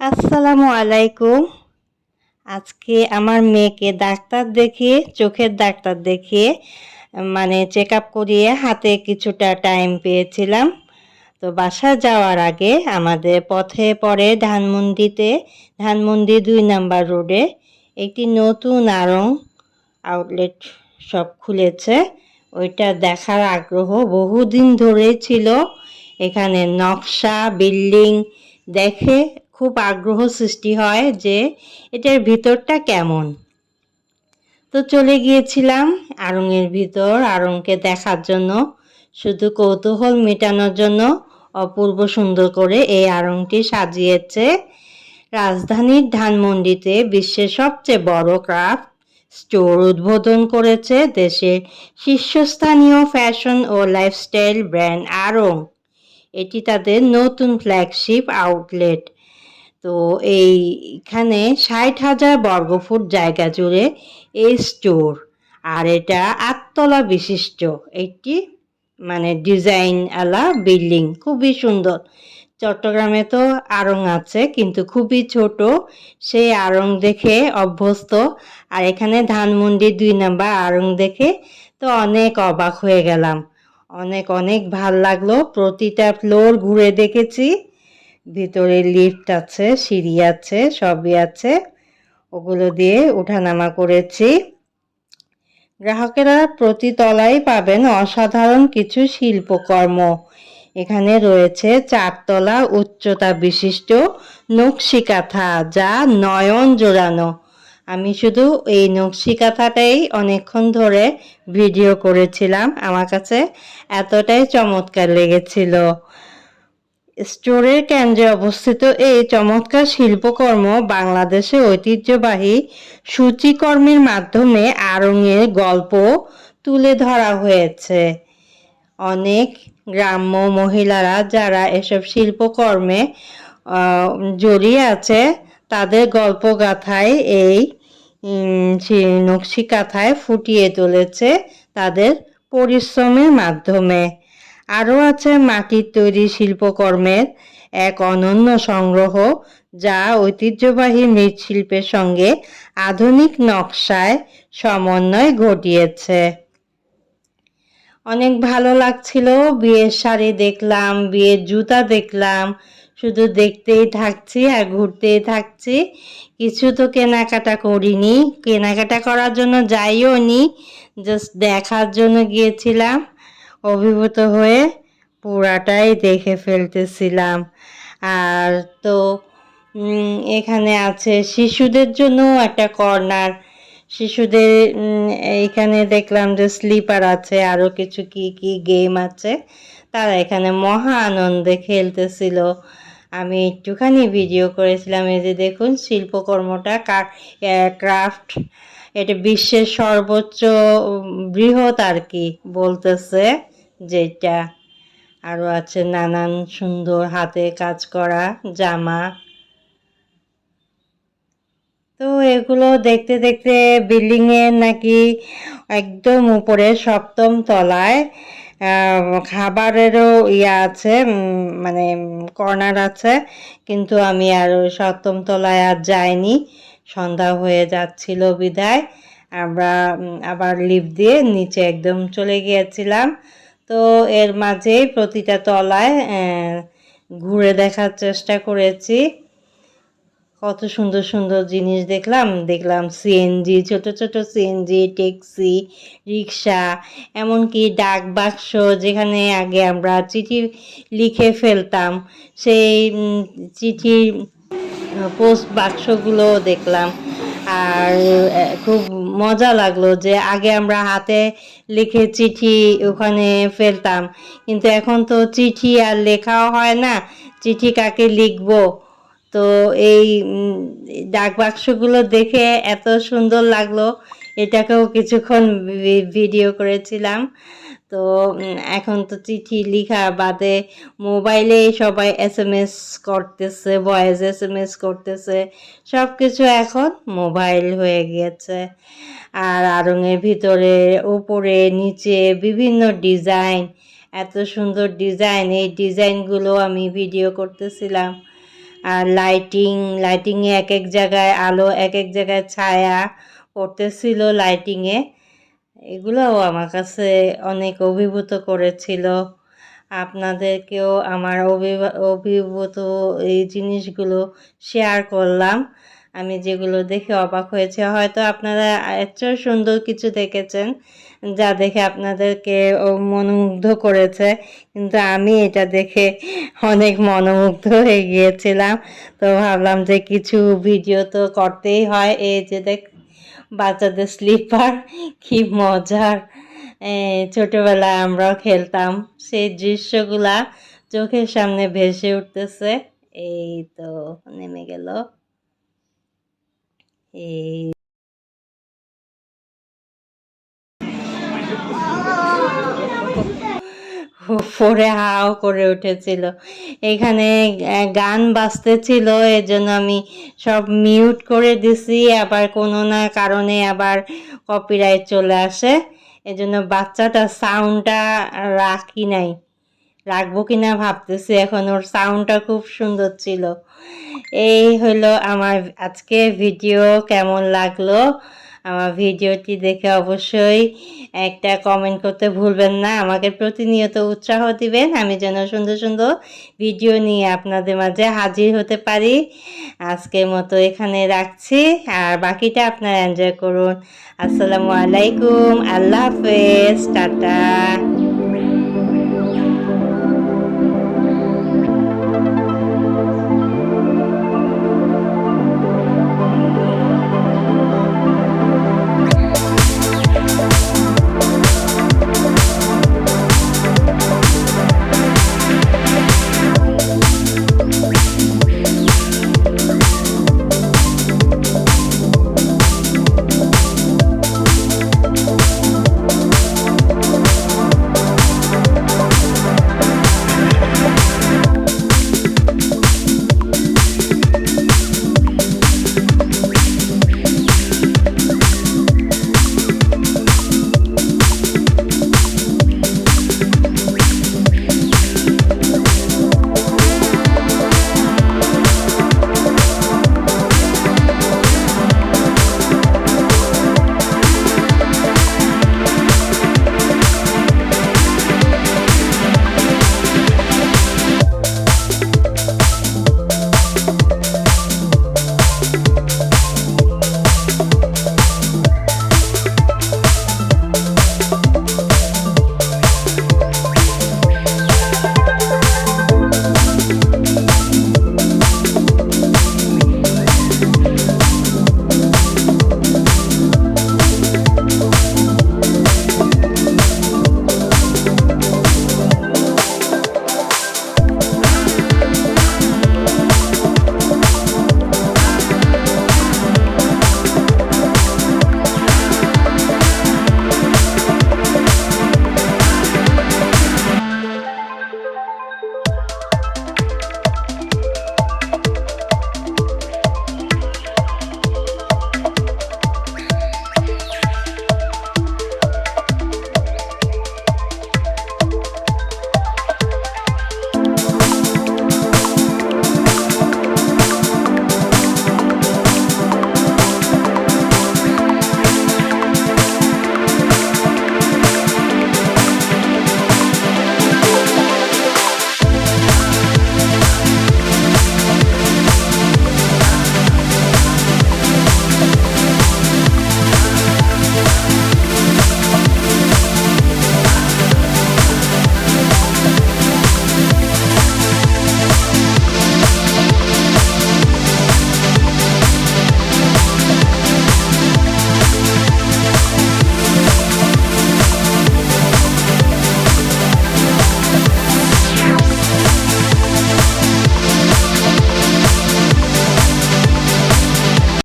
আসসালামু আলাইকুম। আজকে আমার মেয়েকে ডাক্তার দেখিয়ে, চোখের ডাক্তার দেখিয়ে মানে চেক আপ করিয়ে হাতে কিছুটা টাইম পেয়েছিলাম। তো বাসা যাওয়ার আগে আমাদের পথে পড়ে ধানমন্ডিতে, ধানমন্ডি দুই নাম্বার রোডে একটি নতুন আড়ং আউটলেট সব খুলেছে। ওইটা দেখার আগ্রহ বহুদিন ধরেই ছিল। এখানে নকশা, বিল্ডিং দেখে খুব আগ্রহ সৃষ্টি হয় যে এটার ভিতরটা কেমন। তো চলে গিয়েছিলাম আড়ংয়ের ভিতর আড়ংকে দেখার জন্য, শুধু কৌতূহল মেটানোর জন্য। অপূর্ব সুন্দর করে এই আড়ংটি সাজিয়েছে। রাজধানীর ধানমন্ডিতে বিশ্বের সবচেয়ে বড় ক্রাফট স্টোর উদ্বোধন করেছে দেশের শীর্ষস্থানীয় ফ্যাশন ও লাইফস্টাইল ব্র্যান্ড আড়ং এটি তাদের নতুন ফ্ল্যাগশিপ আউটলেট তো এইখানে ষাট হাজার বর্গফুট জায়গা জুড়ে এই স্টোর। আর এটা আটতলা বিশিষ্ট একটি মানে ডিজাইন আলা বিল্ডিং, খুবই সুন্দর। চট্টগ্রামে তো আড়ং আছে, কিন্তু খুবই ছোট। সেই আড়ং দেখে অভ্যস্ত। আর এখানে ধানমন্ডি দুই নাম্বার আড়ং দেখে তো অনেক অবাক হয়ে গেলাম। অনেক অনেক ভালো লাগল। প্রতিটা ফ্লোর ঘুরে দেখেছি। ভিতরে লিফট আছে, সিঁড়ি আছে, সবই আছে। ওগুলো দিয়ে উঠানামা করেছি। গ্রাহকেরা প্রতি তলায় পাবেন অসাধারণ কিছু শিল্পকর্ম। এখানে রয়েছে চারতলা উচ্চতা বিশিষ্ট নকশি কাঁথা যা নয়ন জোড়ানো। আমি শুধু এই নকশি কাঁথাটাই অনেকক্ষণ ধরে ভিডিও করেছিলাম। আমার কাছে এতটাই চমৎকার লেগেছিল। স্টোরের কেন্দ্রে অবস্থিত এই চমৎকার শিল্পকর্ম বাংলাদেশে ঐতিহ্যবাহী সূচিকর্মের মাধ্যমে আড়ংয়ের গল্প তুলে ধরা হয়েছে। অনেক গ্রাম্য মহিলারা যারা এসব শিল্পকর্মে জড়িয়ে আছে, তাদের গল্পগাথায় এই নকশি কাঁথায় ফুটিয়ে তুলেছে তাদের পরিশ্রমের মাধ্যমে। আরও আছে মাটির তৈরি শিল্পকর্মের এক অনন্য সংগ্রহ, যা ঐতিহ্যবাহী মৃৎশিল্পের সঙ্গে আধুনিক নকশায় সমন্বয় ঘটিয়েছে। অনেক ভালো লাগছিল, বিয়ের শাড়ি দেখলাম, বিয়ের জুতা দেখলাম, শুধু দেখতেই থাকছি আর ঘুরতেই থাকছি। কিছু তো কেনাকাটা করিনি, কেনাকাটা করার জন্য যাইও নি জাস্ট দেখার জন্য গিয়েছিলাম। অভিভূত হয়ে পুরাটাই দেখে ফেলতেছিলাম। আর তো এখানে আছে শিশুদের জন্য একটা কর্নার। শিশুদের এইখানে দেখলাম যে স্লিপার আছে আরও কিছু কি কি গেম আছে। তারা এখানে মহা আনন্দে খেলতেছিল। আমি একটুখানি ভিডিও করেছিলাম, এই যে দেখুন শিল্পকর্মটা ক্রাফট, এটা বিশ্বের সর্বোচ্চ বৃহৎ আর কি বলতেছে। যেটা আরও আছে, নানান সুন্দর হাতে কাজ করা জামা। তো এগুলো দেখতে দেখতে বিল্ডিংয়ের নাকি একদম উপরে সপ্তম তলায় খাবারেরও ইয়া আছে মানে কর্নার আছে, কিন্তু আমি আর সপ্তম তলায় আর যাইনি। সন্ধ্যা হয়ে যাচ্ছিল বিদায়। আমরা আবার লিফট দিয়ে নিচে একদম চলে গিয়েছিলাম। তো এর মাঝেই প্রতিটা তলায় ঘুরে দেখার চেষ্টা করেছি। কত সুন্দর সুন্দর জিনিস দেখলাম। দেখলাম সিএনজি ছোট ছোট সিএনজি ট্যাক্সি রিক্সা এমনকি ডাক বাক্স যেখানে আগে আমরা চিঠি লিখে ফেলতাম। সেই চিঠির পোস্ট বাক্সগুলো দেখলাম। আর খুব মজা লাগল যে আগে আমরা হাতে লিখে চিঠি ওখানে ফেলতাম। কিন্তু এখন তো চিঠি আর লেখাও হয় না, চিঠি কাকে লিখব? তো এই ডাক বাক্সগুলো দেখে এত সুন্দর লাগল, এটাকেও কিছুক্ষণ ভিডিও করেছিলাম। তো এখন তো চিঠি লিখা বাদে মোবাইলে সবাই এস এম এস করতেছে ভয়েস এস এম এস করতেছে সব কিছু এখন মোবাইল হয়ে গিয়েছে। আর আড়ঙের ভিতরে, উপরে, নিচে বিভিন্ন ডিজাইন, এত সুন্দর ডিজাইন, এই ডিজাইনগুলো আমি ভিডিও করতেছিলাম। আর লাইটিং, লাইটিংয়ে এক এক জায়গায় আলো, এক এক জায়গায় ছায়া পড়তেছিল লাইটিংয়ে। এগুলোও আমার কাছে অনেক অভিভূত করেছিল। আপনাদেরকেও আমার অভিভা- অভিভূত এই জিনিসগুলো শেয়ার করলাম। আমি যেগুলো দেখে অবাক হয়েছে। হয়তো আপনারা এত সুন্দর কিছু দেখেছেন, যা দেখে আপনাদেরকে মনোমুগ্ধ করেছে। কিন্তু আমি এটা দেখে অনেক মনোমুগ্ধ হয়ে গিয়েছিলাম। তো ভাবলাম যে কিছু ভিডিও তো করতেই হয়। এই যে দেখ বাচ্চাদের স্লিপার কি মজার। ছোটবেলায় আমরাও খেলতাম। সেই দৃশ্যগুলা চোখের সামনে ভেসে উঠতেছে। এই তো নেমে গেল। এই পরে হাও করে উঠেছিল। এখানে গান বাজতেছিল এর জন্য আমি সব মিউট করে দিছি। আবার কোনো না কারণে আবার কপিরাইট চলে আসে। এজন্য বাচ্চাটা সাউন্ডটা রাখি নাই। রাখব কিনা ভাবতেছি, এখন ওর সাউন্ডটা খুব সুন্দর ছিল। এই হলো আমার আজকে ভিডিও কেমন লাগল? আমার ভিডিওটি দেখে অবশ্যই একটা কমেন্ট করতে ভুলবেন না। আমাকে প্রতিনিয়ত উৎসাহ দিবেন। আমি যেন সুন্দর সুন্দর ভিডিও নিয়ে আপনাদের মাঝে হাজির হতে পারি। আজকের মতো এখানে রাখছি। আর বাকিটা আপনারা এনজয় করুন। আসসালামু আলাইকুম। আল্লাহ হাফেজ। টাটা।